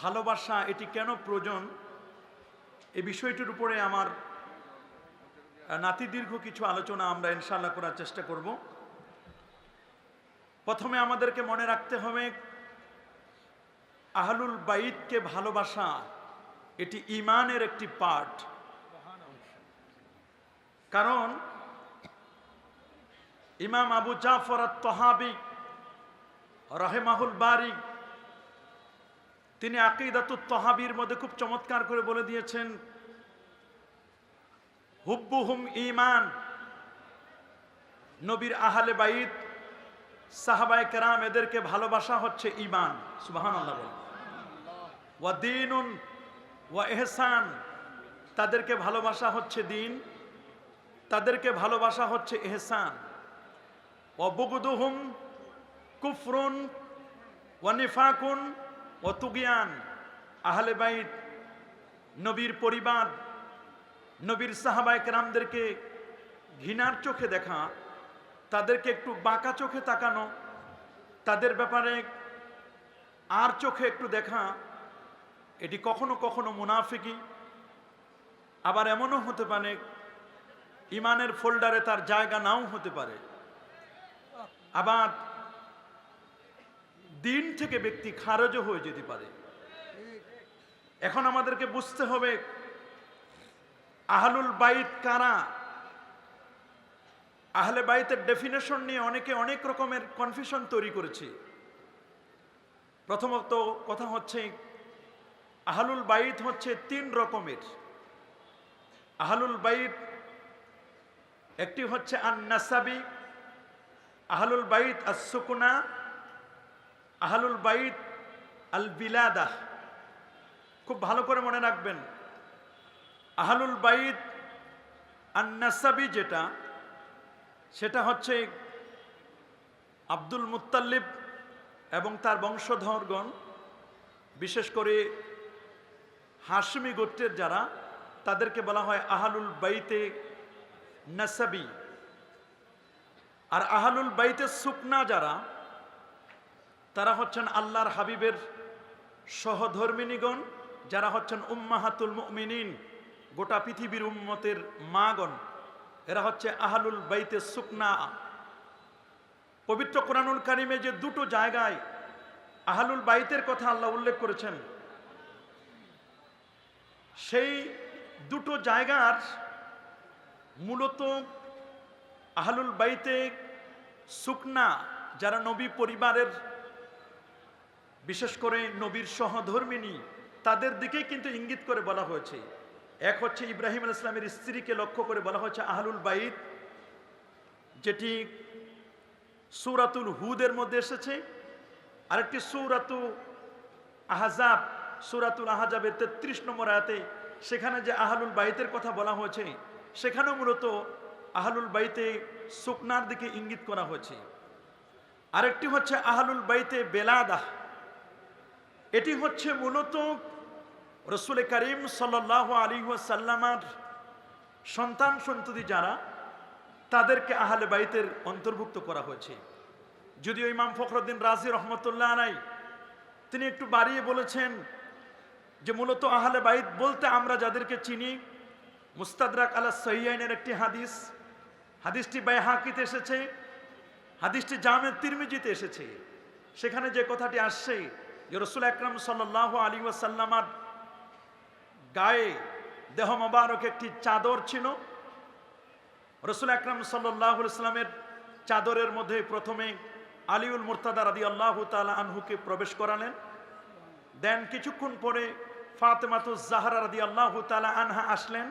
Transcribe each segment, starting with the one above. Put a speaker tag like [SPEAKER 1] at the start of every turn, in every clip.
[SPEAKER 1] ভালোবাসা, এটি কেন প্রয়োজন? এই বিষয়টির উপরে আমার নাতিদীর্ঘ কিছু আলোচনা আমরা ইনশাল্লাহ করার চেষ্টা করব। প্রথমে আমাদেরকে মনে রাখতে হবে, আহলুল বাইদকে ভালোবাসা, এটি ইমানের একটি পার্ট কারণ, ইমাম আবু জাফর তহাবি রহেমাহুল বারি তিনি আকিদাতুত তহাবির মধ্যে খুব চমৎকার করে বলে দিয়েছেন, হুব্বুহুম ইমান নবীর আহলে বাইত, সাহাবায় কেরাম এদেরকে ভালোবাসা হচ্ছে ইমান সুবাহান আল্লাহ ওয়া ওয়া এহসান তাদেরকে ভালোবাসা হচ্ছে দিন, তাদেরকে ভালোবাসা হচ্ছে এহসান অবগুদুহুম কুফরুন ওয়া ও আহলে বাইত, নবীর পরিবার, নবীর সাহাবায়ে কেরামদেরকে ঘৃণার চোখে দেখা, তাদেরকে একটু বাঁকা চোখে তাকানো, তাদের ব্যাপারে আর চোখে একটু দেখা, এটি কখনো কখনো মুনাফিকি, আবার এমনও হতে পারে, ইমানের ফোল্ডারে তার জায়গা নাও হতে পারে। আবার দিন থেকে ব্যক্তি খারজও হয়ে যেতে পারে। এখন আমাদেরকে বুঝতে হবে, আহলুল বাইত কারা? আহলে বাইতের ডেফিনেশন নিয়ে অনেকে অনেক রকমের কনফিউশন তৈরি করেছে। প্রথমত কথা হচ্ছে, আহলুল বাইত হচ্ছে তিন রকমের। আহলুল বাইত, একটি হচ্ছে আন নাসাবি আহলুল বাইত আস সুকুনা আহলুল বাইত আল বিলাদা। খুব ভালো করে মনে রাখবেন। আহলুল বাইত আন নাসাবি যেটা, সেটা হচ্ছে আব্দুল মুত্তাল্লিব এবং তার বংশধরগণ, বিশেষ করে হাসমি গোত্রের যারা, তাদেরকে বলা হয় আহালুল বাইতে নাসাবি। আর আহালুল বাইতে সুকনা যারা তারা হচ্ছেন আল্লাহর হাবিবের সহধর্মিনীগণ, যারা হচ্ছেন উম্মাহাতুল মুমিনিন, গোটা পৃথিবীর উম্মতের মাগণ। এরা হচ্ছে আহালুল বাইতে সুকনা। পবিত্র কোরআনুল কারিমে যে দুটো জায়গায় আহালুল বাইতের কথা আল্লাহ উল্লেখ করেছেন, সেই দুটো জায়গার মূলত আহলুল বাইতে সুকনা, যারা নবী পরিবারের বিশেষ করে নবীর সহধর্মিনী, তাদের দিকেই কিন্তু ইঙ্গিত করে বলা হয়েছে। এক হচ্ছে ইব্রাহিম আল ইসলামের স্ত্রীকে লক্ষ্য করে বলা হচ্ছে আহলুল বাইত, যেটি সুরাতুল হুদের মধ্যে এসেছে। আরেকটি সুরাতু আহাজাব, সুরাতুল আহাজাবের তেত্রিশ নম্বর আয়াতে সেখানে যে আহলুল বাইতের কথা বলা হয়েছে, সেখানেও মূলত আহলুল বাইতে সুকনার দিকে ইঙ্গিত করা হয়েছে। আরেকটি হচ্ছে আহলুল বাইতে বেলাদাহ এটি হচ্ছে মূলত রসুল করিম সাল্লাহ আলী সাল্লামার সন্তান সন্ততি যারা, তাদেরকে আহলে বাইতের অন্তর্ভুক্ত করা হয়েছে। যদিও ইমাম ফখরুদ্দিন রাজি রহমতুল্লাহ নাই তিনি একটু বাড়িয়ে বলেছেন যে মূলত আহলে বাইত বলতে আমরা যাদেরকে চিনি, মুস্তাদরাক আলা সহিয়াইনের একটি হাদিস, হাদিসটি বাইহাকিতে এসেছে, হাদিসটি জামের তিরমিজিতে এসেছে। সেখানে যে কথাটি আসছে রসুল আকরাম সাল্লাহ আলী ওয়াসাল্লামার গায়ে দেহ মোবারক একটি চাদর ছিল। রসুল আকরাম সাল্লাহ চাদরের মধ্যে প্রথমে আলিউল মুরতাদা রাদি আল্লাহ তালা আনহুকে প্রবেশ করালেন। দেন কিছুক্ষণ পরে ফাতেমাতুজ জাহারা রাদি আল্লাহ তালা আনহা আসলেন।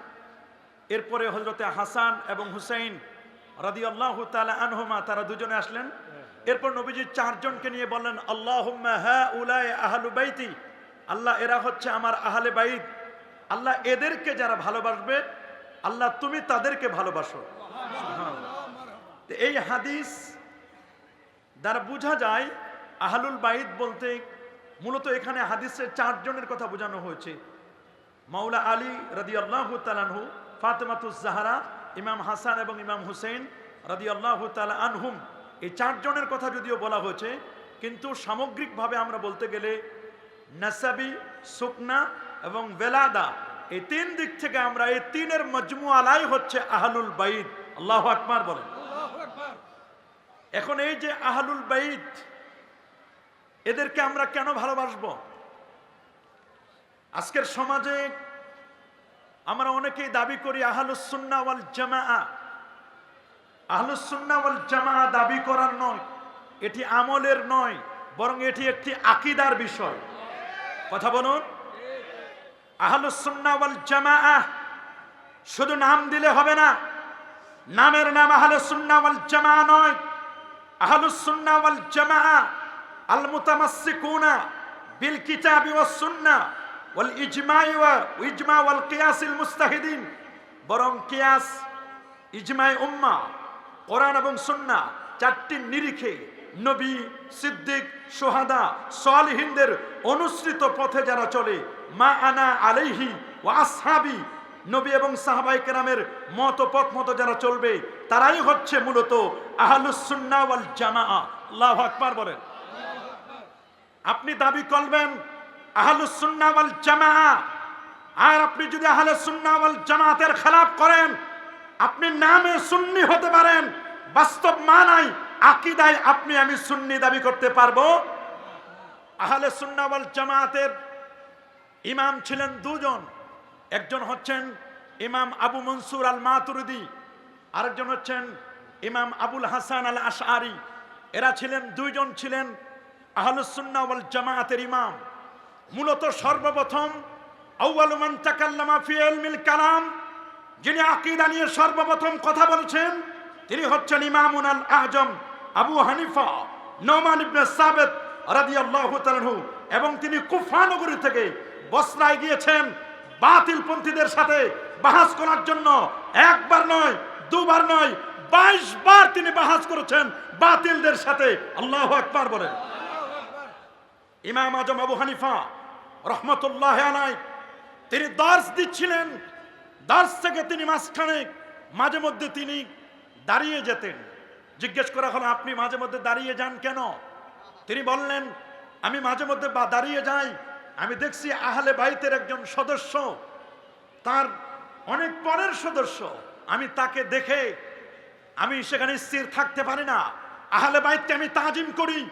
[SPEAKER 1] এরপরে হজরতে হাসান এবং হুসাইন রাদি আল্লাহ তালা আনহুমা তারা দুজনে আসলেন। এরপর নবীজি চারজনকে নিয়ে বললেন আল্লাহ হ্যাঁ আহলু বাইতি। আল্লাহ, এরা হচ্ছে আমার আহলে বাইত। আল্লাহ এদেরকে যারা ভালোবাসবে, আল্লাহ তুমি তাদেরকে ভালোবাসো। এই হাদিস দ্বারা বোঝা যায়, আহলুল বাইত বলতে মূলত এখানে হাদিসের চারজনের কথা বোঝানো হয়েছে। মাওলা আলী রাদি আল্লাহ তালানহু ফাতেমাতুজ জাহারা, ইমাম হাসান এবং ইমাম হুসেন রাদি আল্লাহ তালা আনহুম। এই চারজনের কথা যদিও বলা হয়েছে কিন্তু সামগ্রিকভাবে আমরা বলতে গেলে নাসাবি সুকনা এবং বেলাদা এই তিন দিক থেকে আমরা এই তিনের মজমুয়ালাই হচ্ছে আহলুল বাইত। আল্লাহ আকবার বলেন। এখন এই যে আহলুল বাইত এদেরকে আমরা কেন ভালোবাসবো? আজকের সমাজে আমরা অনেকেই দাবি করি আহলুসুন্না ওয়াল জামা আহলুসুন্না ওয়াল জামা দাবি করার নয়, এটি আমলের নয়, বরং এটি একটি আকিদার বিষয়। কথা বলুন। আহলুসুন্না ওয়াল জামা শুধু নাম দিলে হবে না, নামের নাম আহলুসুন্না ওয়াল জামা নয়। আহলুসুন্না ওয়াল জামা আল মুতামাসসিকুনা বিল কিতাবি ওয়াস সুন্নাহ ওয়াল ইজমাই ওয়া ইজমা ওয়াল কিয়াসিল মুস্তাহিদিন, বরং কিয়াস, ইজমাই উম্মা কোরআন এবং সুন্না চারটি নিরিখে নবী, সিদ্দিক, সোহাদা, সালিহিনদের অনুসৃত পথে যারা চলে, মা আনা আলাইহি ওয়া আসহাবি, নবী এবং সাহাবাই কেরামের মত পথ মতো যারা চলবে, তারাই হচ্ছে মূলত আহলুস সুন্নাহ ওয়াল জামাআ। আল্লাহু আকবার বলেন। আপনি দাবি করবেন আহলুস সুন্নাহ ওয়াল জামাআ। আর আপনি যদি আহলে সুন্নাহ ওয়াল জামাতের খেলাফ করেন, আপনি নামে সুন্নি হতে পারেন। বাস্তব মানাই আকিদায় আপনি আমি সুন্নি দাবি করতে পারব। আহলে সুন্নাহ ওয়াল জামাতের ইমাম ছিলেন দুজন। একজন হচ্ছেন ইমাম আবু মনসুর আল মাতুরিদি, আরেকজন হচ্ছেন ইমাম আবুল হাসান আল আশআরি। এরা ছিলেন, দুইজন ছিলেন আহলুসুন্নাহ ওয়াল জামায়াতের ইমাম। মূলত সর্বপ্রথম আউয়ালু মান তাকাল্লামা ফি ইলমিল কালাম, যিনি আকিদা নিয়ে সর্বপ্রথম কথা বলেছেন তিনি হচ্ছেন ইমামুন আল আজম আবু হানিফা নোমান ইবনে সাবেত রাদিয়াল্লাহু তাআলাহু এবং তিনি কুফা নগরী থেকে বসরায় গিয়েছেন বাতিলপন্থীদের সাথে বাহাস করার জন্য। একবার নয়, দুবার নয়, বাইশ বার তিনি বাহাস করেছেন বাতিলদের সাথে। আল্লাহ আকবার বলেন। ইমাম আজম আবু হানিফা রহমতুল্লাহ আলাই তিনি দার্স দিচ্ছিলেন। দার্স থেকে তিনি মাঝখানে, মাঝে মধ্যে তিনি দাঁড়িয়ে যেতেন। জিজ্ঞেস করা হলো, আপনি মাঝে মধ্যে দাঁড়িয়ে যান কেন? তিনি বললেন, আমি মাঝে মধ্যে বা দাঁড়িয়ে যাই। আমি দেখছি আহলে বাইতের একজন সদস্য। তার অনেক পরের সদস্য। আমি তাকে দেখে আমি সেখানে স্থির থাকতে পারি না। আহলে বাইতকে আমি তাজিম করি।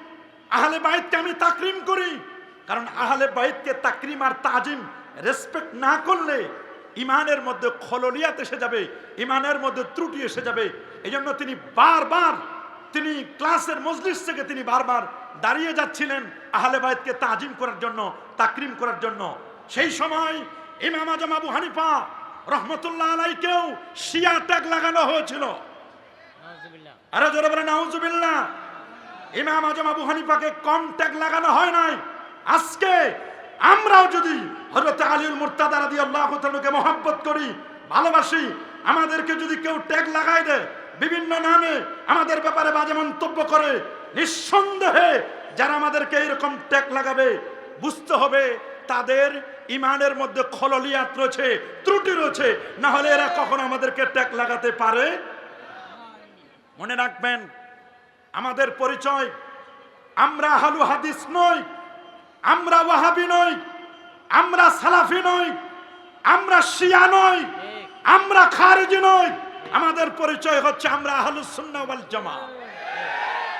[SPEAKER 1] আহলে বাইতকে আমি তাকরিম করি। কারণ আহলে বাইতকে তাকরিম আর তাজিম রেসপেক্ট না করলে ইমানের মধ্যে খললিয়াত এসে যাবে, ইমানের মধ্যে ত্রুটি এসে যাবে। এই জন্য তিনি বারবার, তিনি ক্লাসের মজলিস থেকে তিনি বারবার দাঁড়িয়ে যাচ্ছিলেন আহলে বাইতকে তাজিম করার জন্য, তাকরিম করার জন্য। সেই সময় ইমাম আজম আবু হানিফা রহমতুল্লাহ আলাইকেও শিয়া ট্যাগ লাগানো হয়েছিল। আরে জোরে বলে নাউজুবিল্লাহ। ইমাম আজম আবু হানিফাকে কম ট্যাগ লাগানো হয় নাই। আজকে আমরাও যদি হজরত আলীউল মুর্তাদা রাদিয়াল্লাহু তাআলাকে মহব্বত করি, ভালোবাসি, আমাদেরকে যদি কেউ ট্যাগ লাগায় দেয়, বিভিন্ন নামে আমাদের ব্যাপারে বাজে মন্তব্য করে, নিঃসন্দেহে যারা আমাদেরকে এরকম ট্যাগ লাগাবে, বুঝতে হবে তাদের ইমানের মধ্যে খললিয়াত রয়েছে, ত্রুটি রয়েছে, না হলে এরা কখনো আমাদেরকে ট্যাগ লাগাতে পারে মনে রাখবেন, আমাদের পরিচয় আমরা হালু হাদিস নই আমরা ওয়াহাবি নই, আমরা সালাফি নই, আমরা শিয়া নই, আমরা খারেজি নই। আমাদের পরিচয় হচ্ছে আমরা আহলে সুন্নাহ ওয়াল জামা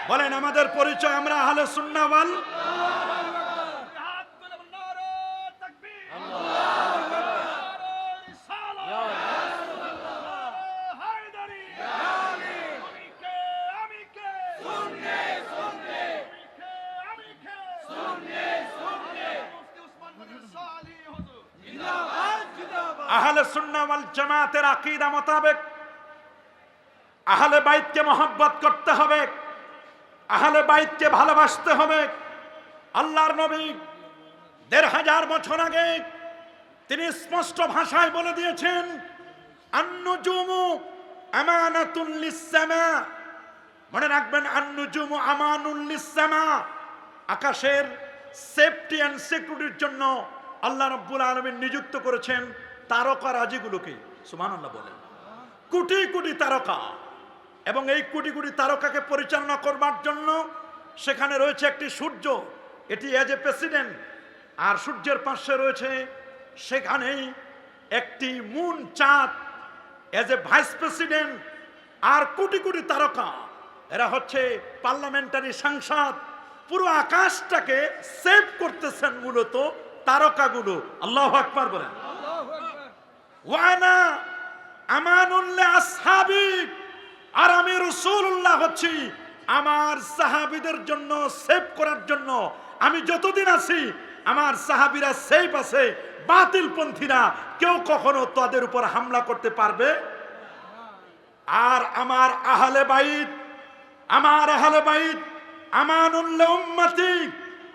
[SPEAKER 1] বলেন, আমাদের পরিচয় আমরা আহলে সুন্নাহ আহলে সুন্নাহ ওয়াল জামাতের আকীদা মোতাবেক আহলে বাইতকে মহব্বত করতে হবে, আহলে বাইতকে ভালোবাসতে হবে। আল্লাহর নবী দেড় হাজার বছর আগে তিনি স্পষ্ট ভাষায় বলে দিয়েছেন, আন্নুজুমু আমানাতুল লিসসামা। মনে রাখবেন, আন্নুজুমু আমানুল লিসসামা। আকাশের সেফটি অ্যান্ড সিকিউরিটির জন্য আল্লাহ রব্বুল আলামিন নিযুক্ত করেছেন। তারকা রাজিগুলোকে, সুবহানাল্লাহ বলেন। কোটি কোটি তারকা। এবং এই কোটি কোটি তারকাকে পরিচালনা করবার জন্য সেখানে রয়েছে একটি সূর্য। এটি এজ এ প্রেসিডেন্ট আর সূর্যের পাশে রয়েছে সেখানেই একটি মুন চাঁদ। এজ এ ভাইস প্রেসিডেন্ট আর কোটি কোটি তারকা। এরা হচ্ছে পার্লামেন্টারি সাংসদ। পুরো আকাশটাকে সেভ করতেছেন মূলত তারকাগুলো। আল্লাহ আকবার বলেন। ওয়ানা আমানুল্লাহ আসহাবিক আর আমি রসুল্লাহ হচ্ছি। আমার সাহাবিদের জন্য সেভ করার জন্য আমি যতদিন আছি, আমার সাহাবিরা সেফ আছে, বাতিল পন্থীরা কেউ কখনো তাদের উপর হামলা করতে পারবে? আর আমার আহলে বাইত, আমার আহলে বাইত আমানুল্লাহ উম্মতি,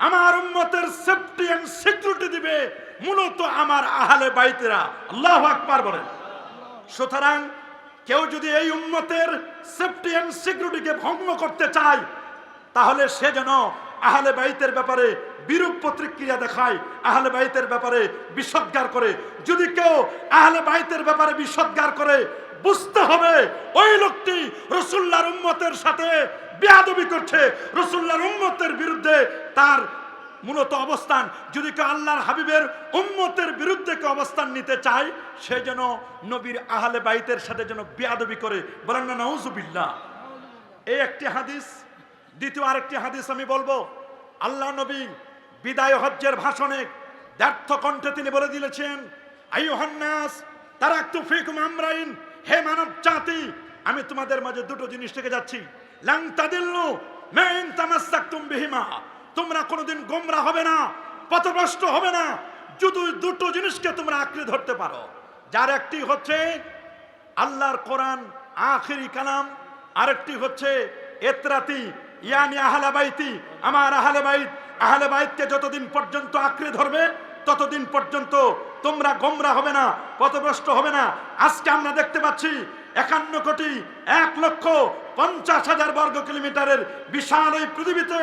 [SPEAKER 1] আমার উম্মতের সেফটি এন্ড সিকিউরিটি দিবে। মূলত আমার আহলে বাইতেরা। আল্লাহ আকবার বলেন। সুতরাং কেউ যদি এই উম্মতের সেফটি অ্যান্ড সিকিউরিটিকে ভঙ্গ করতে চায়, তাহলে সে যেন আহলে বাইতের ব্যাপারে বিরূপ প্রতিক্রিয়া দেখায়, আহলে বাইতের ব্যাপারে বিষদগার করে। যদি কেউ আহলে বাইতের ব্যাপারে বিষদগার করে, বুঝতে হবে ওই লোকটি রসুল্লাহর উম্মতের সাথে বেয়াদবি করছে। রসুল্লাহর উম্মতের বিরুদ্ধে তার মূলত অবস্থান। যদি কেউ আল্লাহর হাবিবের উম্মতের বিরুদ্ধে কেউ অবস্থান নিতে চায়, সে যেন নবীর আহলে বাইতের সাথে যেন বেয়াদবি করে। বলেন না নাউজুবিল্লাহ এই একটি হাদিস, দ্বিতীয় আরেকটি হাদিস আমি বলব। আল্লাহ নবী বিদায় হজ্জের ভাষণে ব্যর্থ কণ্ঠে তিনি বলে দিয়েছেন আইহান্নাস তারাক্তু ফিকুম আমরাইন। হে মানব জাতি, আমি তোমাদের মাঝে দুটো জিনিস থেকে যাচ্ছি। লাং তাদিল্লু মেইন তামাসাক্তুম বিহিমা। তোমরা কোনোদিন গোমরা হবে না, পথভ্রষ্ট হবে না। যদি দুটো জিনিসকে তোমরা আঁকড়ে ধরতে পারো, যার একটি হচ্ছে আল্লাহর কোরআন, আখেরি কালাম, আরেকটি হচ্ছে এতরাতি, ইয়ানি আহলে বাইতি, আমার আহলে বাইত, আহলে বাইতকে যতদিন পর্যন্ত আঁকড়ে ধরবে, ততদিন পর্যন্ত তোমরা গোমরা হবে না, পথভ্রষ্ট হবে না। আজকে আমরা দেখতে পাচ্ছি একান্ন কোটি, এক লক্ষ পঞ্চাশ হাজার বর্গ কিলোমিটারের বিশাল এই পৃথিবীতে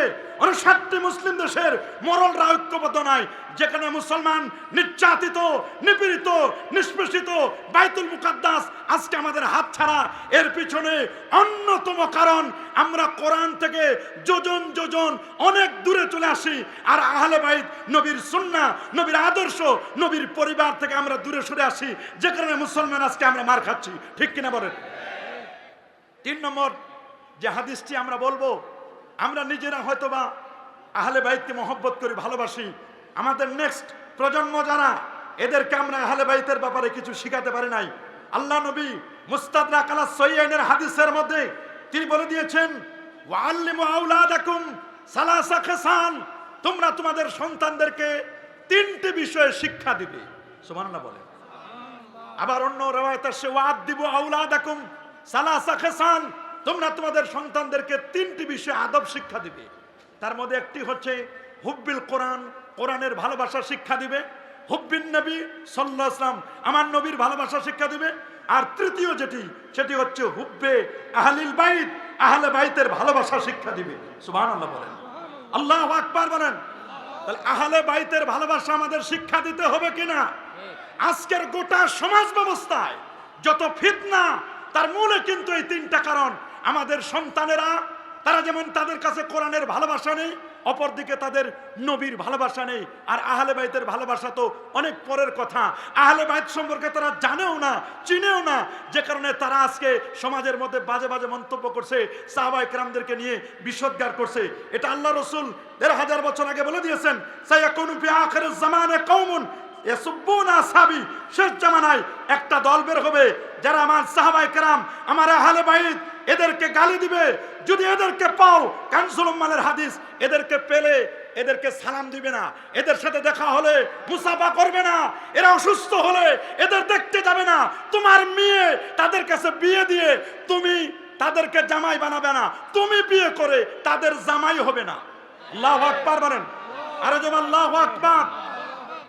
[SPEAKER 1] ষাটটি মুসলিম দেশের মরলরা ঐক্যবদ্ধ নয় যেখানে মুসলমান নির্যাতিত, নিপীড়িত, নিষ্পেষিত বাইতুল মুকাদ্দাস আজকে আমাদের হাত ছাড়া। এর পিছনে অন্যতম কারণ, আমরা কোরআন থেকে যোজন যোজন অনেক দূরে চলে আসি। আর আহলে বাইত নবীর সুন্না নবীর আদর্শ, নবীর পরিবার থেকে আমরা দূরে সরে আসি যে কারণে মুসলমান আজকে আমরা মার খাচ্ছি। ঠিক কিনা বলেন? তিন নম্বর যে হাদিসটি আমরা বলব, আমরা নিজেরা হয়তোবা আহলে বাইতকে মহব্বত করি ভালোবাসি। আমাদের নেক্সট প্রজন্ম যারা, এদেরকে আমরা আহলে বাইতের ব্যাপারে কিছু শিখাতে পারি নাই। আল্লাহ নবী মুস্তাদরা কালা সৈয়নের হাদিসের মধ্যে তিনি বলে দিয়েছেন তোমরা তোমাদের সন্তানদেরকে তিনটি বিষয়ে শিক্ষা দিবে। সুবহানাল্লাহ বলে। আবার অন্য রেওয়ায়ত সে ওয়াদ দিব আউলাদাকুম সালাসা খেসান, তোমরা তোমাদের সন্তানদেরকে তিনটি বিষয়ে আদব শিক্ষা দিবে। তার মধ্যে একটি হচ্ছে হুব্বিল কোরআন, কোরআনের ভালোবাসা শিক্ষা দিবে। হুব্বিন নবী সাল্লাহ আসলাম আমার নবীর ভালোবাসা শিক্ষা দিবে। আর তৃতীয় যেটি, সেটি হচ্ছে হুব্বে আহলিল বাইত, আহলে বাইতের ভালোবাসা শিক্ষা দিবে। সুবহানাল্লাহ বলেন। আল্লাহ আকবার বলেন। আহলে বাইতের ভালোবাসা আমাদের শিক্ষা দিতে হবে কিনা? আজকের গোটা সমাজ ব্যবস্থায় যত ফিতনা তার মূলে কিন্তু এই তিনটা কারণ। আমাদের সন্তানেরা, তারা যেমন তাদের কাছে কোরআনের ভালোবাসা নেই, অপরদিকে তাদের নবীর ভালোবাসা নেই। আর আহলে বাইতের ভালোবাসা তো অনেক পরের কথা। আহলে বাইত সম্পর্কে তারা জানেও না, চিনেও না। যে কারণে তারা আজকে সমাজের মধ্যে বাজে বাজে মন্তব্য করছে সাহবা একরামদেরকে নিয়ে বিষোদ্গার করছে। এটা আল্লাহ রসুল দেড় হাজার বছর আগে বলে দিয়েছেন কওমুন আসহাবি শেষ জামানায় একটা দল বের হবে। যারা আমার সাহাবাই কেরাম, আমার আহলে বাইত, এদেরকে গালি দিবে। যদি এদেরকে পাও কানসুল হাদিস, এদেরকে পেলে এদেরকে সালাম দিবে না। এদের সাথে দেখা হলে মুসাফা করবে না। এরা অসুস্থ হলে এদের দেখতে যাবে না। তোমার মেয়ে তাদের কাছে বিয়ে দিয়ে তুমি তাদেরকে জামাই বানাবে না। তুমি বিয়ে করে তাদের জামাই হবে না। আল্লাহ আকবার বলেন। আরে যেমন আল্লাহ আকবার।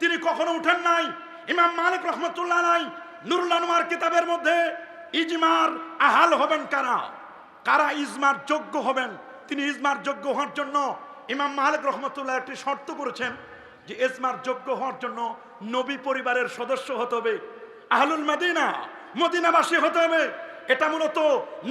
[SPEAKER 1] তিনি কখনো উঠেন নাই। ইমাম মালিক রহমতুল্লাহ নাই নুরুল আনোয়ার কিতাবের মধ্যে ইজমার আহাল হবেন কারা? কারা ইজমার যোগ্য হবেন? তিনি ইজমার যোগ্য হওয়ার জন্য ইমাম মালিক রহমতুল্লাহ একটি শর্ত করেছেন যে ইজমার যোগ্য হওয়ার জন্য নবী পরিবারের সদস্য হতে হবে, আহলুল মদিনা, মদিনাবাসী হতে হবে। এটা মূলত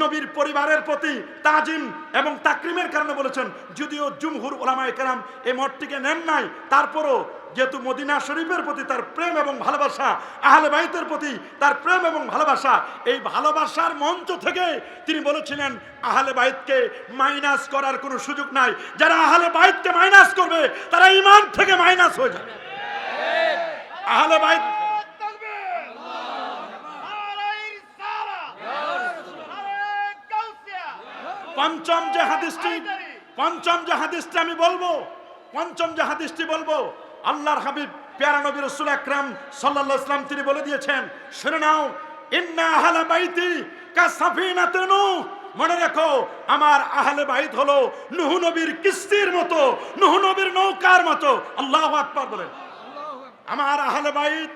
[SPEAKER 1] নবীর পরিবারের প্রতি তাজিম এবং তাকরিমের কারণে বলেছেন। যদিও জুমহুর ওলামায়ে কেরাম এই মঠটিকে নেন নাই, তারপরও যেহেতু মদিনা শরীফের প্রতি তার প্রেম এবং ভালোবাসা, আহলে বাইতের প্রতি তার প্রেম এবং ভালোবাসা, এই ভালোবাসার মঞ্চ থেকে তিনি বলেছিলেন, আহলে বাইতকে মাইনাস করার কোনো সুযোগ নাই। যারা আহলে বাইতকে মাইনাস করবে, তারা ইমান থেকে মাইনাস হয়ে যাবে। আহলে বাইত পঞ্চম যে হাদিসটি পঞ্চম যে হাদিসটি আমি বলব, পঞ্চম যে হাদিসটি বলব আল্লাহর হাবিব, প্যারা নবী রসুল আকরাম সাল্লাল্লাহু ইসলাম তিনি বলে দিয়েছেন, শুনে নাও, ইন্না আহলা বাইতি কা সাফিনাতে মনে রাখো, আমার আহলে বাইত হলো নুহ নবীর কিস্তির মতো, নুহ নবীর নৌকার মতো। আল্লাহ আকবার বলেন। আমার আহলে বাইত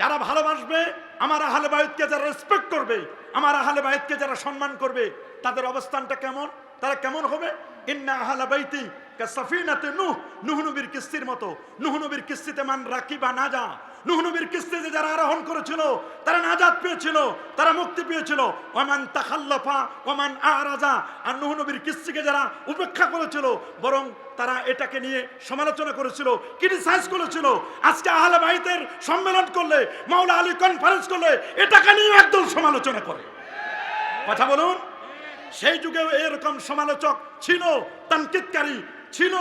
[SPEAKER 1] যারা ভালোবাসবে, আমার আহলে বাইতকে যারা রেসপেক্ট করবে, আমার আহলে বাইতকে যারা সম্মান করবে, তাদের অবস্থানটা কেমন? তারা কেমন হবে? ইন্না আহলা বাইতি কাসাফিনাতে নুহ নুহ নবীর কিস্তির মতো, নুহ নবীর কিস্তিতে মান রাখি বা না যা। নুহ নবীর কিস্তিতে যারা আরোহণ করেছিল, তারা নাজাত পেয়েছিল, তারা মুক্তি পেয়েছিল। ওমান তাখাল্লাফা, ওমান আরাজা, আর নুহ নবীর কিস্তিকে যারা উপেক্ষা করেছিল, বরং তারা এটাকে নিয়ে সমালোচনা করেছিল ক্রিটিসাইজ করেছিল। আজকে আহলে বাইতের সম্মেলন করলে, মাওলা আলী কনফারেন্স করলে, এটাকে নিয়ে একদল সমালোচনা করে। কথা বলুন? সেই যুগেও এরকম সমালোচক ছিল তানকিতকারী ছিল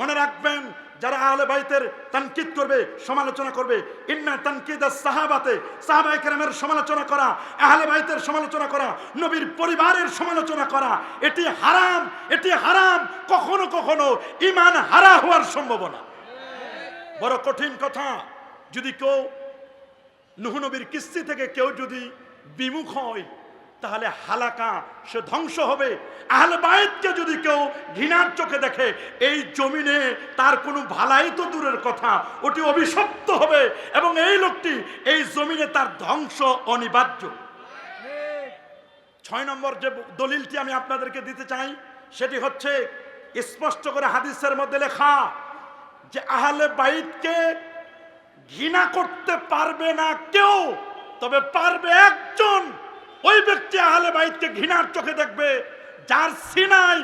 [SPEAKER 1] মনে রাখবেন, যারা আহলে বাইতের তানকিদ করবে, সমালোচনা করবে। ইন্না তানকিদ সাহাবাতে সাহাবাই কেরামের সমালোচনা করা, আহলে বাইতের সমালোচনা করা, নবীর পরিবারের সমালোচনা করা, এটি হারাম এটি হারাম, কখনো কখনো ইমান হারা হওয়ার সম্ভাবনা। বড় কঠিন কথা, যদি কেউ নুহ নবীর কিস্তি থেকে কেউ যদি বিমুখ হয় তাহলে হালাকা, সে ধ্বংস হবে। আহলে বাইতকে যদি কেউ ঘৃণার চোখে দেখে, এই জমিনে তার কোনো ভালাই তো দূরের কথা, ওটি অভিশপ্ত হবে এবং এই লোকটি এই জমিনে তার ধ্বংস অনিবার্য। ছয় নম্বর যে দলিলটি আমি আপনাদেরকে দিতে চাই, সেটি হচ্ছে, স্পষ্ট করে হাদিসের মধ্যে লেখা, যে আহলে বাইতকে ঘৃণা করতে পারবে না কেউ, তবে পারবে একজন। ওই ব্যক্তি আহলে বাইতকে ঘৃণার চোখে দেখবে, যার সিনাই,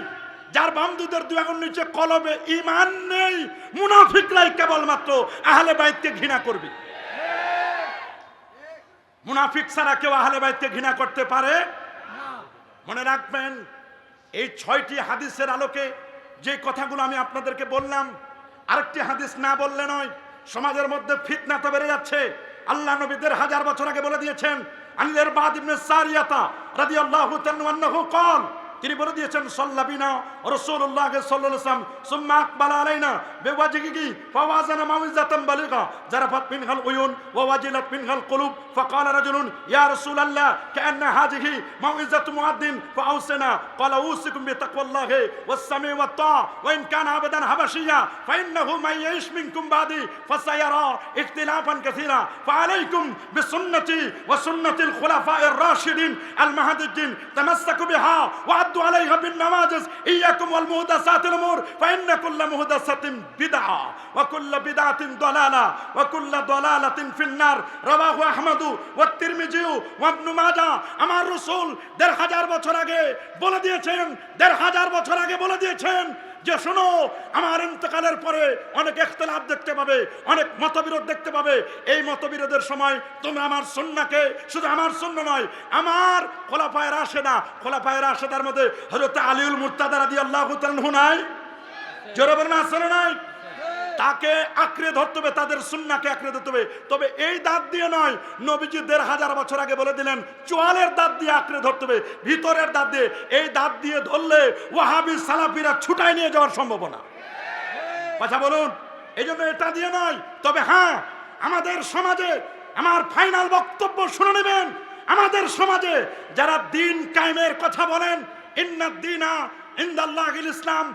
[SPEAKER 1] যার বামদুদের দু আঙুল নিচে কলবে ইমান নেই, মুনাফিকরাই কেবলমাত্র আহলে বাইতকে ঘৃণা করবে। মুনাফিক ছাড়া কেউ আহলে বাইতকে ঘৃণা করতে পারে? মনে রাখবেন, এই ছয়টি হাদিসের আলোকে যে কথাগুলো আমি আপনাদেরকে বললাম, আরেকটি হাদিস না বললে নয়, সমাজের মধ্যে ফিতনা তো বেড়ে যাচ্ছে। আল্লাহ নবীদের হাজার বছর আগে বলে দিয়েছেন عن الإرباد بن السارية رضي الله عنه أنه قال তিনি বলে দিয়েছেন সাল্লাবিনা রাসূলুল্লাহ সাল্লাল্লাহু আলাইহি ওয়াসাল্লাম সুম্মা আকবালা আলাইনা বিওয়াজহিহি ফাওয়াজানা মাউইজাতান বালিগা জারাফাত মিনহাল উয়ুন ওয়া ওয়াজিলাত মিনহাল কুলুব فقال رجل يا رسول الله كأن هذه موعظة مؤذن فأوصنا قال أوصيكم بتقوى الله والسمع والطاعة وإن كان عبدا حبشيا فإنه من يعيش منكم بعدي فسيرى اختلافا كثيرا فعليكم بسنتي وسنة الخلفاء الراشدين المهديين تمسكوا بها وعدوا عليها بالنواجز إياكم والمهدسات الأمور فإن كل مهدسة بدعة وكل بدعة ضلالة وكل ضلالة في النار رواه أحمد والترمذي وابن ماجه আমার রসুল দেড় হাজার বছর আগে বলে দিয়েছেন দেড় হাজার বছর আগে বলে দিয়েছেন যে শোনো, আমার ইন্তকালের পরে অনেক ইখতলাফ দেখতে পাবে, অনেক মতবিরোধ দেখতে পাবে। এই মতবিরোধের সময় তুমি আমার সন্নাকে শুধু আমার সন্ন্য নয়, আমার খোলাফায়ের পায়ের খোলাফায়ের তার মধ্যে হজরত আলিউল মুর্তাদারা রাদিয়াল্লাহু আল্লাহ নাই? জোরে বলেন, আসলে নাই? তাকে আঁকড়ে ধরতে হবে, তাদের সুন্নাকে আঁকড়ে ধরতে হবে। তবে এই দাঁত দিয়ে নয়, নবীজি দেড় হাজার বছর আগে বলে দিলেন, চোয়ালের দাঁত দিয়ে আঁকড়ে ধরতে হবে, ভিতরের দাঁত দিয়ে। এই দাঁত দিয়ে ধরলে ওয়াহাবি সালাফিরা ছুটাই নিয়ে যাওয়ার সম্ভাবনা। কথা বলুন, এই জন্য এটা দিয়ে নয়, তবে হ্যাঁ আমাদের সমাজে আমার ফাইনাল বক্তব্য শুনে নেবেন। আমাদের সমাজে যারা দিন কায়েমের কথা বলেন ইন্নাদ দিনা ইন্দাল্লাহ ইসলাম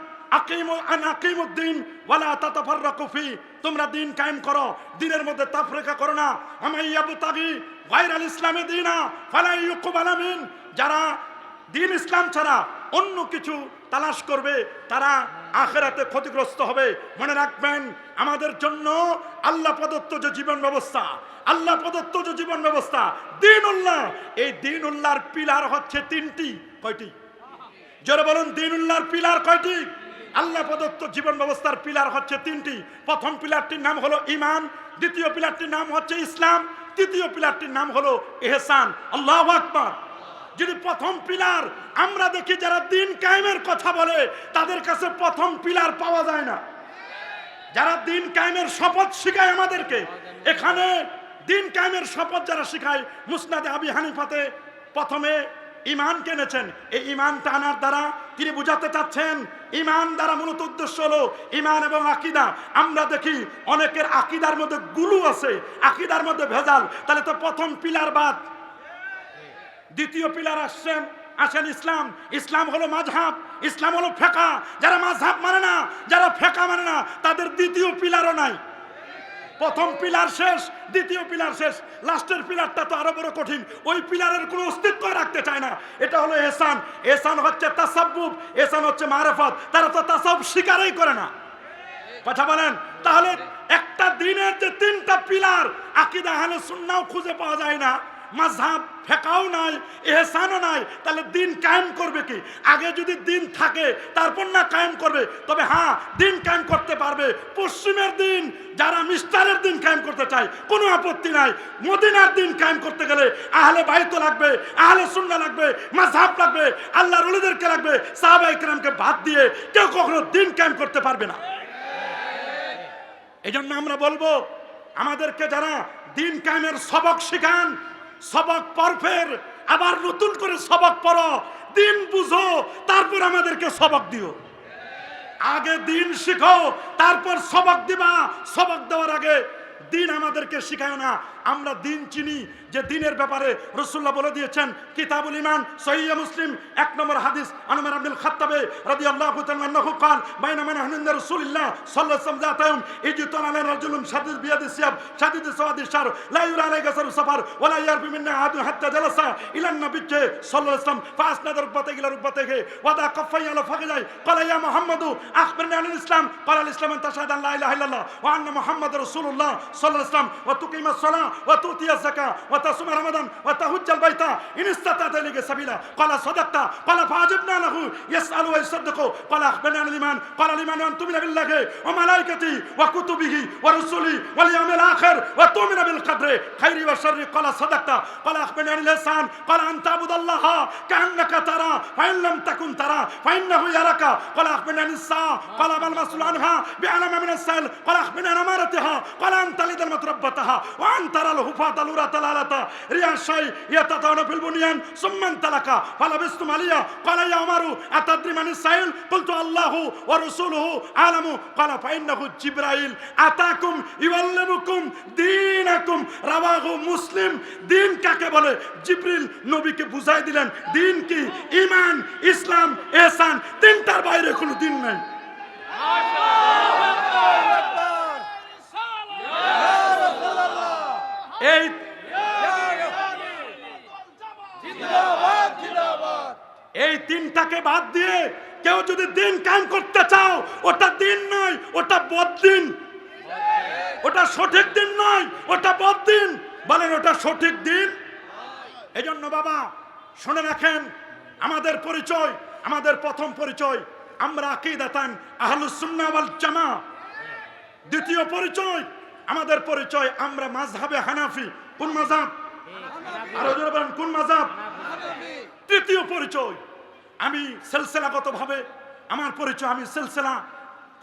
[SPEAKER 1] তোমরা দিন কায়েম করো, দিনের মধ্যে তাফরিকা করো না। গায়রাল ইসলামে দিনা ফালা ইউকবালা যারা দিন ইসলাম ছাড়া অন্য কিছু তালাশ করবে, তারা আখেরাতে ক্ষতিগ্রস্ত হবে। মনে রাখবেন, আমাদের জন্য আল্লাহ প্রদত্ত যে জীবন ব্যবস্থা, আল্লাহ প্রদত্ত যে জীবন ব্যবস্থা দিন উল্লাহ এই দিন উল্লাহর পিলার হচ্ছে তিনটি, কয়টি? জোরে বলুন দিন উল্লাহর পিলার কয়টি? আল্লাহ প্রদত্ত জীবন ব্যবস্থার পিলার হচ্ছে তিনটি। প্রথম পিলারটির নাম হলো ইমান দ্বিতীয় পিলারটির নাম হচ্ছে ইসলাম, তৃতীয় পিলারটির নাম হলো এহসান। আল্লাহ আকবার। যদি প্রথম পিলার আমরা দেখি যারা দিন কায়েমের কথা বলে, তাদের কাছে প্রথম পিলার পাওয়া যায় না। যারা দিন কায়েমের শপথ শিখায় আমাদেরকে, এখানে দিন কায়েমের শপথ যারা শিখায়, মুসনাদে আবি হানিফাতে প্রথমে ইমান কেনেছেন? এই ইমানটা আনার দ্বারা তিনি বুঝাতে চাচ্ছেন, ইমান দ্বারা মূলত উদ্দেশ্য হলো ইমান এবং আকিদা। আমরা দেখি অনেকের আকিদার মধ্যে গুলু আছে, আকিদার মধ্যে ভেজাল। তাহলে তো প্রথম পিলার বাদ। দ্বিতীয় পিলার আসছেন, আসেন ইসলাম। ইসলাম হলো মাঝহাব ইসলাম হলো ফেকা। যারা মাঝহাব মানে না, যারা ফেকা মানে না, তাদের দ্বিতীয় পিলারও নাই। প্রথম পিলার শেষ, দ্বিতীয় পিলার শেষ। লাস্টের পিলারটা তো আরও বড় কঠিন। ওই পিলারের কোনো অস্তিত্ব রাখতে চায় না। এটা হলো এসান এসান হচ্ছে তাসাব্বুব এসান হচ্ছে মারেফত। তারা তো তাসাব স্বীকারই করে না। কথা বলেন? তাহলে একটা দিনের যে তিনটা পিলার, আকিদা হালে সুন্নাও খুঁজে পাওয়া যায় না। মাঝহাব ফেকাও নাই, এহসানও নাই, তাহলে দিন কায়েম করবে কি? আগে যদি দিন থাকে, তারপর না কায়েম করবে। তবে হ্যাঁ দিন কায়েম করতে পারবে। পশ্চিমের দিন, যারা মিস্টারের দিন কায়েম করতে চায়, কোনো আপত্তি নাই। মদিনার দিন কায়েম করতে গেলে আহলে বাইত লাগবে, আহলে সুন্না লাগবে, মাঝহাব লাগবে আল্লাহ রলিদেরকে লাগবে সাহাবাই কেরামকে বাদ দিয়ে কেউ কখনো দিন কায়েম করতে পারবে না। এই আমরা বলব, আমাদেরকে যারা দিন কায়েমের সবক শিখান সবক পরফের আবার নতুন করে সবক পড়ো দিন বুঝো, তারপর আমাদেরকে সবক দিও। আগে দিন শিখো, তারপর সবক দিবা। সবক দেওয়ার আগে দিন আমাদেরকে শিখায় না। আমরা দিন চিনি যে দিনের ব্যাপারে রসুল্লাহ বলে দিয়েছেন, কিতাবুল ইমান সহিয়া মুসলিম, এক নম্বর হাদিস, আনমের আব্দুল খাত্তাবে রাদি আল্লাহ কান মাইনা মানা হানিন্দা রসুলিল্লাহ সাল্লাহ সামজাতায়ম ইজুতান আলাইন রাজুলুম সাদিদ বিয়াদি সিয়াব সাদিদ লাইউর আলাই ওলা ইয়ার আদু হাত্তা জালাসা ইসলাম নাদার গে ওয়াদা কফাই আলো ফাঁকে যায় মোহাম্মদু ইসলাম ইসলাম তাসাদ আল্লাহ ইলাহ মোহাম্মদ তুকিমা সলা وتؤتي الزكاة وتصوم رمضان وتهج البيت. إن استطعت اليك سبيلا. قال صدقت. قال فعجبنا له. يسأل ويصدق. قال أخبرني عن الإيمان. قال الإيمان أن تؤمن بالله وملائكته وكتبه ورسله واليوم الآخر وتؤمن بالقدر خير وشر. قال صدقت. قال أخبرني عن الإحسان. قال أن تعبد الله كأنك ترى فإن لم تكن ترى فإنه يراك. قال أخبرني عن الساعة. قال ما المسؤول عنها؟ بعلم من السائل. قال أخبرني عن أمارتها. قال ان تلد المتربتها وان ترى তারাল হুফাতাল উরাতাল আলাতা রিয়ান শাই ইয়াতাতাউনা ফিল বুনিয়ান, সুম্মান তালাকা। ফালাবিস্তুম মুসলিম, দিন কাকে বলে? জিবরিল নবীকে বুঝাই দিলেন, দিন কি? ইমান ইসলাম, এহসান, তিনটার বাইরে কোনো দিন নাই। এই এই তিনটাকে বাদ দিয়ে কেউ যদি দিন কাম করতে চাও ওটা দিন নয় ওটা বদিন ওটা সঠিক দিন নয় ওটা বদিন বলেন ওটা সঠিক দিন? এই জন্য বাবা শুনে রাখেন আমাদের পরিচয় আমাদের প্রথম পরিচয়। আমরা আকিদাতান আহলুসুন্নাহ ওয়াল জামা দ্বিতীয় পরিচয় আমাদের পরিচয়, আমরা মাঝহাবে হানাফি। কোন মাঝাব আরও জোরে বলেন, কোন মাঝাব তৃতীয় পরিচয়। আমি সিলসিলাগতভাবে আমার পরিচয়, আমি সিলসিলা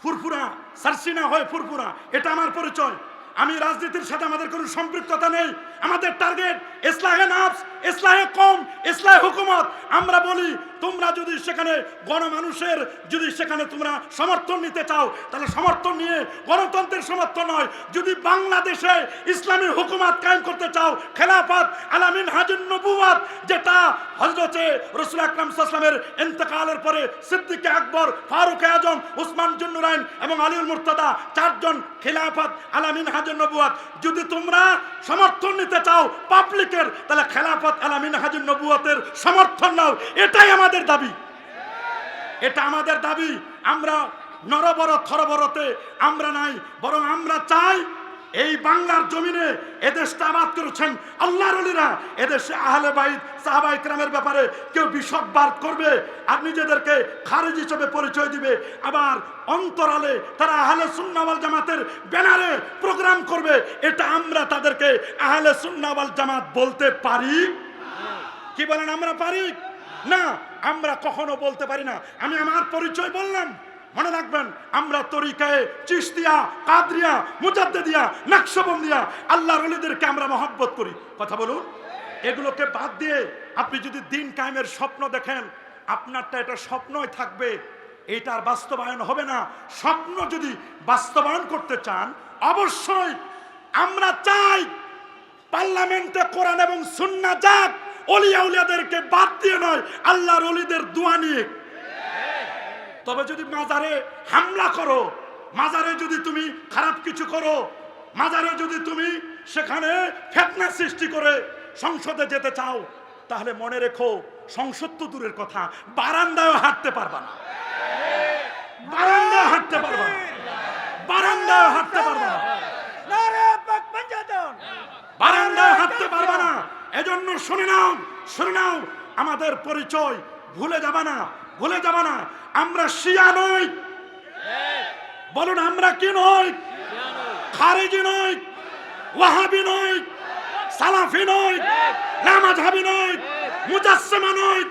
[SPEAKER 1] ফুরফুরা, সারসিনা হয়ে ফুরফুরা, এটা আমার পরিচয়। আমি রাজনীতির সাথে আমাদের কোনো সম্পৃক্ততা নেই। আমাদের টার্গেট ইসলাহে নাফস, ইসলাহে কম ইসলাহে হুকুমত। আমরা বলি, তোমরা যদি সেখানে গণমানুষের, যদি সেখানে তোমরা সমর্থন নিতে চাও, তাহলে সমর্থন নিয়ে গণতন্ত্রের সমর্থন নয়। যদি বাংলাদেশে ইসলামী হুকুমাত কায়েম করতে চাও, খেলাফত আলামিন হাজুন নবুয়াত যেটা হজরতে রসুল আকরাম সাল্লামের ইন্তেকালের পরে সিদ্দিক আকবর, ফারুক আজম, উসমান জুন্নুরাইন এবং আলিউল মুর্তদা, চারজন খেলাফত আলামিন হাজুন নবুয়াত যদি তোমরা সমর্থন নিতে চাও পাবলিকের তাহলে খেলাফত আলামিন হাজির নবুয়তের সমর্থন নাও। এটাই আমাদের দাবি। এটা আমাদের দাবি। আমরা নরবর থরবরতে আমরা নাই, বরং আমরা চাই এই বাংলার জমিনে এদেশটা আবাদ করেছেন আল্লাহর অলিরা। এদেশে আহলে বাইত সাহাবাই ক্রামের ব্যাপারে কেউ বিষদবাদ করবে আর নিজেদেরকে খারেজ হিসেবে পরিচয় দিবে। আবার অন্তরালে তারা আহলে সুন্নাওয়াল জামাতের ব্যানারে প্রোগ্রাম করবে। এটা আমরা তাদেরকে আহলে সুন্নাওয়াল জামাত বলতে পারি? কি বলেন, আমরা পারি? না, আমরা কখনো বলতে পারি না। আমি আমার পরিচয় বললাম। মনে রাখবেন, আমরা তরিকায় চিস্তিয়া কাদরিয়া মুজাদ্দিয়া নাকশবন্দিয়া, আল্লাহর অলিদেরকে আমরা মহব্বত করি। কথা বলুন। এগুলোকে বাদ দিয়ে আপনি যদি দিন কায়েমের স্বপ্ন দেখেন, আপনারটা এটা স্বপ্নই থাকবে। এটার বাস্তবায়ন হবে না। স্বপ্ন যদি বাস্তবায়ন করতে চান, অবশ্যই আমরা চাই পার্লামেন্টে কোরআন এবং সুন্না যাক, অলিয়া উলিয়াদেরকে বাদ দিয়ে নয়, আল্লাহর অলিদের দোয়া নিয়ে। তবে যদি মাজারে হামলা করো মাজারে যদি তুমি খারাপ কিছু করো মাজারে যদি তুমি সেখানে ফেতনা সৃষ্টি করে সংসদে যেতে চাও তাহলে মনে রেখো সংসদ তো দূরের কথা বারান্দায় হাঁটতে পারবা না। বারান্দায় হাঁটতে পারবা না। বারান্দায় হাঁটতে পারবা না। বারান্দায় হাঁটতে পারবে না। এজন্য শুনে নাও শুনে নাও আমাদের পরিচয় ভুলে যাবে না ভুলে যাবে না। আমরা শিয়া নই। বলুন, আমরা কি নই? খারেজি নই, ওয়াহাবি নই, সালাফি নই নামাজহাবি নই, মুজাসসিমা নই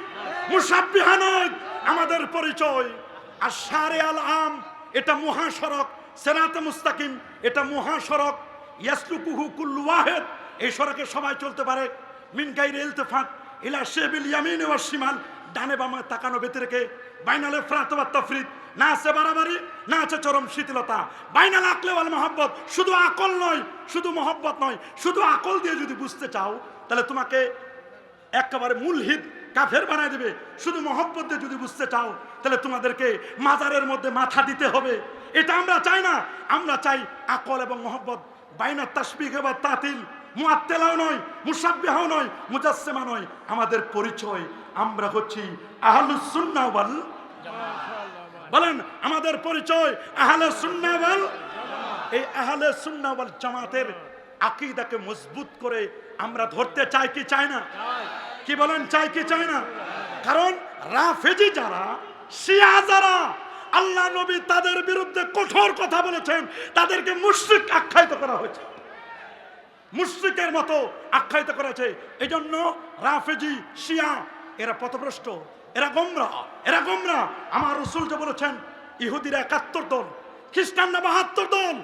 [SPEAKER 1] মুসাব্বিহা নই। আমাদের পরিচয় আর সারে আল আম, এটা মহাসড়ক, সেরাতে মুস্তাকিম, এটা মহাসড়ক। ইয়াসলুকুহু কুল্লু ওয়াহেদ, এই সড়কে সবাই চলতে পারে। মিন গাইর ইলতিফাত ইলা শেবিল ইয়ামিন ওয়াস শিমাল। ডানে বামে তাকানো বেতে রেখে বাইনালে ফ্রাত ওয়া তাফরিদ না আছে বাড়াবাড়ি, না আছে চরম শিথিলতা। বাইনাল আকলে ওয়াল মহব্বত, শুধু আকল নয়, শুধু মহব্বত নয়, শুধু আকল দিয়ে যদি বুঝতে চাও, তাহলে তোমাকে একেবারে মূলহিত কাফের বানায় দিবে। শুধু মহব্বত দিয়ে যদি বুঝতে চাও, তাহলে তোমাদেরকে মাজারের মধ্যে মাথা দিতে হবে। এটা আমরা চাই না। আমরা চাই আকল এবং মহব্বত। বাইনার তাসবিক বা তাতিল। মুআত্তেলাও নয় মুসাব্বিহাও নয়, মুজাসসিমা নয়। আমাদের পরিচয় আমরা হচ্ছি আহলুস সুন্নাহ বলেন আমাদের পরিচয় আহলে সুন্নাহ ওয়াল এই আহলে সুন্নাহ ওয়াল জামাতের আকীদাকে মজবুত করে আমরা ধরতে চাই কি চাই না? কি বলেন চাই কি চাই না? কারণ রাফেজি যারা শিয়া যারা আল্লাহ নবী তাদের বিরুদ্ধে কঠোর কথা বলেছেন তাদেরকে মুশরিক আখ্যায়িত করা হয়েছে। মুশরিকের মতো আখ্যায়িত করেছে এই জন্য রাফেজি শিয়া এরা পথভ্রষ্ট, এরা গোমরা এরা গোমরা। আমার রসুল যে বলেছেন, ইহুদিরা একাত্তর দল, খ্রিস্টানরা বাহাত্তর দল,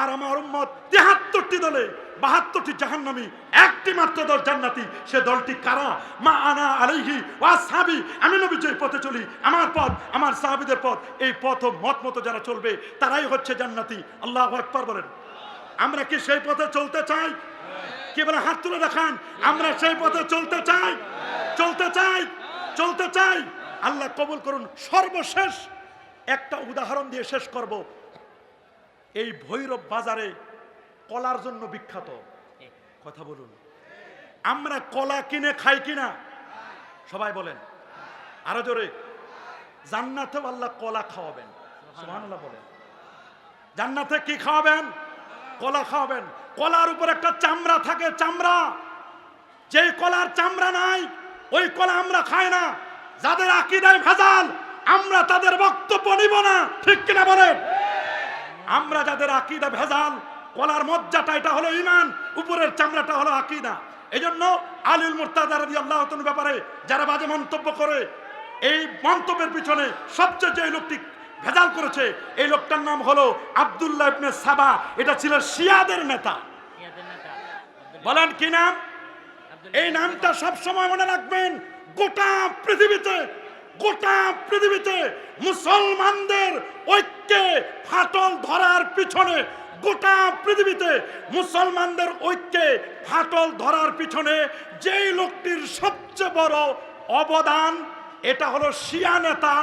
[SPEAKER 1] আর আমার উম্মত তেহাত্তরটি দলে, বাহাত্তরটি জাহান্নামী, একটি মাত্র দল জান্নাতি। সে দলটি কারা? মা আনা আলাইহি ওয়া সাহাবি আমি নবী যে পথে চলি, আমার পথ, আমার সাহাবিদের পথ, এই পথ মত মতো যারা চলবে, তারাই হচ্ছে জান্নাতি। আল্লাহ আকবার বলেন। আমরা কি সেই পথে চলতে চাই? কি বলে হাত তুলে দেখান? আমরা সেই পথে চলতে চাই? চলতে চাই চলতে চাই। আল্লাহ কবুল করুন। সর্বশেষ একটা উদাহরণ দিয়ে শেষ করব। এই ভৈরব বাজারে কলার জন্য বিখ্যাত। কথা বলুন। আমরা কলা কিনে খাই কিনা? সবাই বলেন। আরও জোরে। জান্নাতেও আল্লাহ কলা খাওয়াবেন। সুবহানাল্লাহ বলেন। জান্নাতে কি খাওয়াবেন? কলা খাওয়াবেন। কলার উপর একটা চামড়া থাকে, চামড়া। যেই কলার চামড়া নাই ওই কলা আমরা খাই না। যাদের আকিদায় ভেজাল আমরা তাদের বক্তব্য নিব না। ঠিক কিনা বলেন? আমরা যাদের আকিদা ভেজাল কলার মজ্জাটা এটা হলো ইমান উপরের চামড়াটা হলো আকিদা। এই জন্য আলিল মুর্তাদা রাদি আল্লাহ ব্যাপারে যারা বাজে মন্তব্য করে এই মন্তব্যের পিছনে সবচেয়ে যে লোকটি ভেজাল করেছে এই লোকটার নাম হলো আব্দুল্লাহ ইবনে সাবা। এটা ছিল শিয়াদের নেতা। বলেন কি নাম? এই নামটা সব সময় মনে রাখবেন, গোটা পৃথিবীতে গোটা পৃথিবীতে মুসলমানদের ঐক্যে ফাটল ধরার পিছনে, গোটা পৃথিবীতে মুসলমানদের ঐক্যে ফাটল ধরার পিছনে যেই লোকটির সবচেয়ে বড় অবদান, এটা হলো শিয়া নেতা